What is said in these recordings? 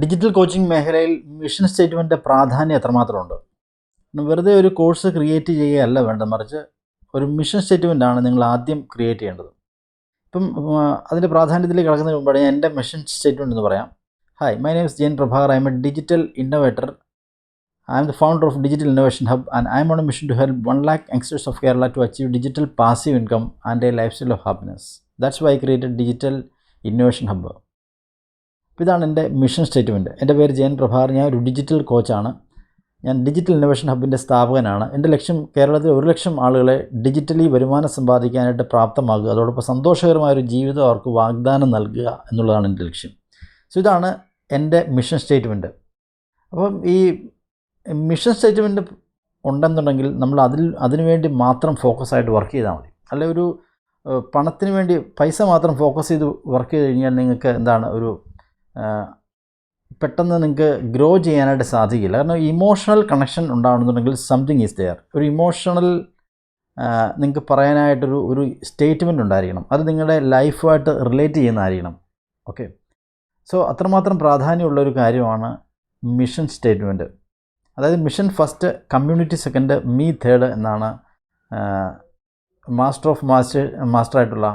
Digital coaching മേഖലയിൽ mission statement പ്രാധാന്യം എത്രമാത്രമുണ്ട്? വെറുതെ ഒരു കോഴ്സ് ക്രിയേറ്റ് ചെയ്യുകയല്ല വേണ്ട മറിച്ച് ഒരു മിഷൻ സ്റ്റേറ്റ്മെന്റ് ആണ് നിങ്ങൾ ആദ്യം ക്രിയേറ്റ് ചെയ്യേണ്ടത്. ഇപ്പം അതിന്റെ പ്രാധാന്യത്തിലേക്ക് കിടക്കുന്നതിന് മുമ്പാണ് ഞാൻ എന്റെ മിഷൻ സ്റ്റേറ്റ്മെന്റ് എന്ന് പറയാം. Hi my name is Jain Prabhakar I am a digital innovator I am the founder of digital innovation hub and I am on a mission to help one lakh youngsters of Kerala to achieve digital passive income and a lifestyle of happiness that's why created digital innovation hub അപ്പോൾ ഇതാണ് എന്റെ mission statement എന്റെ പേര് ജയൻ പ്രഭാർ. ഞാൻ ഒരു digital കോച്ചാണ് ഞാൻ digital innovation ഹബിന്റെ സ്ഥാപകനാണ്. എന്റെ ലക്ഷ്യം കേരളത്തിൽ ഒരു ലക്ഷം ആളുകളെ ഡിജിറ്റലി വരുമാനം സമ്പാദിക്കാനായിട്ട് പ്രാപ്തമാകുക അതോടൊപ്പം സന്തോഷകരമായൊരു ജീവിതം അവർക്ക് വാഗ്ദാനം നൽകുക എന്നുള്ളതാണ് എന്റെ ലക്ഷ്യം. സോ ഇതാണ് എന്റെ മിഷൻ സ്റ്റേറ്റ്മെന്റ് അപ്പം ഈ മിഷൻ സ്റ്റേറ്റ്മെന്റ് ഉണ്ടെന്നുണ്ടെങ്കിൽ നമ്മൾ അതിൽ അതിനുവേണ്ടി മാത്രം ഫോക്കസ് ആയിട്ട് വർക്ക് ചെയ്താൽ മതി. അല്ലെ ഒരു പണത്തിന് വേണ്ടി പൈസ മാത്രം ഫോക്കസ് ചെയ്ത് വർക്ക് ചെയ്ത് കഴിഞ്ഞാൽ നിങ്ങൾക്ക് എന്താണ് ഒരു പെട്ടെന്ന് നിങ്ങൾക്ക് ഗ്രോ ചെയ്യാനായിട്ട് സാധിക്കില്ല. കാരണം ഇമോഷണൽ കണക്ഷൻ ഉണ്ടാവണമെന്നുണ്ടെങ്കിൽ സംതിങ് ഈസ് ദെയർ ഒരു ഇമോഷണൽ നിങ്ങൾക്ക് പറയാനായിട്ടൊരു ഒരു സ്റ്റേറ്റ്മെന്റ് ഉണ്ടായിരിക്കണം. അത് നിങ്ങളുടെ ലൈഫുമായിട്ട് റിലേറ്റ് ചെയ്യുന്നതായിരിക്കണം. ഓക്കെ സോ അത്രമാത്രം പ്രാധാന്യമുള്ള ഒരു കാര്യമാണ് മിഷൻ സ്റ്റേറ്റ്മെന്റ് അതായത് mission first community second me third എന്നാണ് മാസ്റ്റർ ഓഫ് മാസ്റ്റർ മാസ്റ്ററായിട്ടുള്ള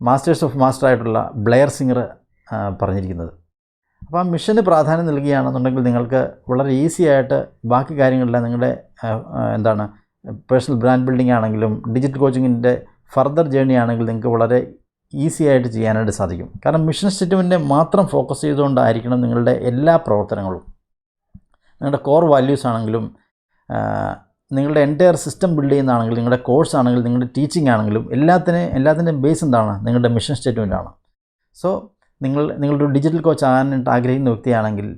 മാസ്റ്റേഴ്സ് ഓഫ് മാസ്റ്റർ ആയിട്ടുള്ള ബ്ലെയർ സിംഗർ പറഞ്ഞിരിക്കുന്നത്. അപ്പോൾ ആ മിഷന് പ്രാധാന്യം നൽകുകയാണെന്നുണ്ടെങ്കിൽ നിങ്ങൾക്ക് വളരെ ഈസി ആയിട്ട് ബാക്കി കാര്യങ്ങളിലെ നിങ്ങളുടെ എന്താണ് പേഴ്സണൽ ബ്രാൻഡ് ബിൽഡിംഗ് ആണെങ്കിലും ഡിജിറ്റൽ കോച്ചിങ്ങിന്റെ ഫർദർ ജേണി ആണെങ്കിൽ നിങ്ങൾക്ക് വളരെ ഈസി ആയിട്ട് ചെയ്യാനായിട്ട് സാധിക്കും. കാരണം മിഷൻ സ്റ്റേറ്റ്മെന്റിനെ മാത്രം ഫോക്കസ് ചെയ്തുകൊണ്ടായിരിക്കണം നിങ്ങളുടെ എല്ലാ പ്രവർത്തനങ്ങളും. നിങ്ങളുടെ കോർ വാല്യൂസ് ആണെങ്കിലും നിങ്ങളുടെ എന്റയർ സിസ്റ്റം ബിൽഡ് ചെയ്യുന്നതാണെങ്കിലും നിങ്ങളുടെ കോഴ്സ് ആണെങ്കിലും നിങ്ങളുടെ ടീച്ചിങ് ആണെങ്കിലും എല്ലാത്തിനും എല്ലാത്തിന്റെയും ബേസ് എന്താണ്? നിങ്ങളുടെ മിഷൻ സ്റ്റേറ്റ്മെന്റ് ആണ് സോ നിങ്ങൾ നിങ്ങളൊരു ഡിജിറ്റൽ കോച്ച് ആകാനായിട്ട് ആഗ്രഹിക്കുന്ന വ്യക്തിയാണെങ്കിൽ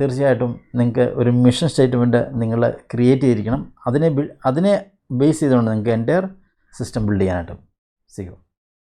തീർച്ചയായിട്ടും നിങ്ങൾക്ക് ഒരു മിഷൻ സ്റ്റേറ്റ്മെന്റ് നിങ്ങൾ ക്രിയേറ്റ് ചെയ്തിരിക്കണം. അതിനെ അതിനെ ബേസ് ചെയ്തുകൊണ്ട് നിങ്ങൾക്ക് എന്റയർ സിസ്റ്റം ബിൽഡ് ചെയ്യാനായിട്ട് സിഗോ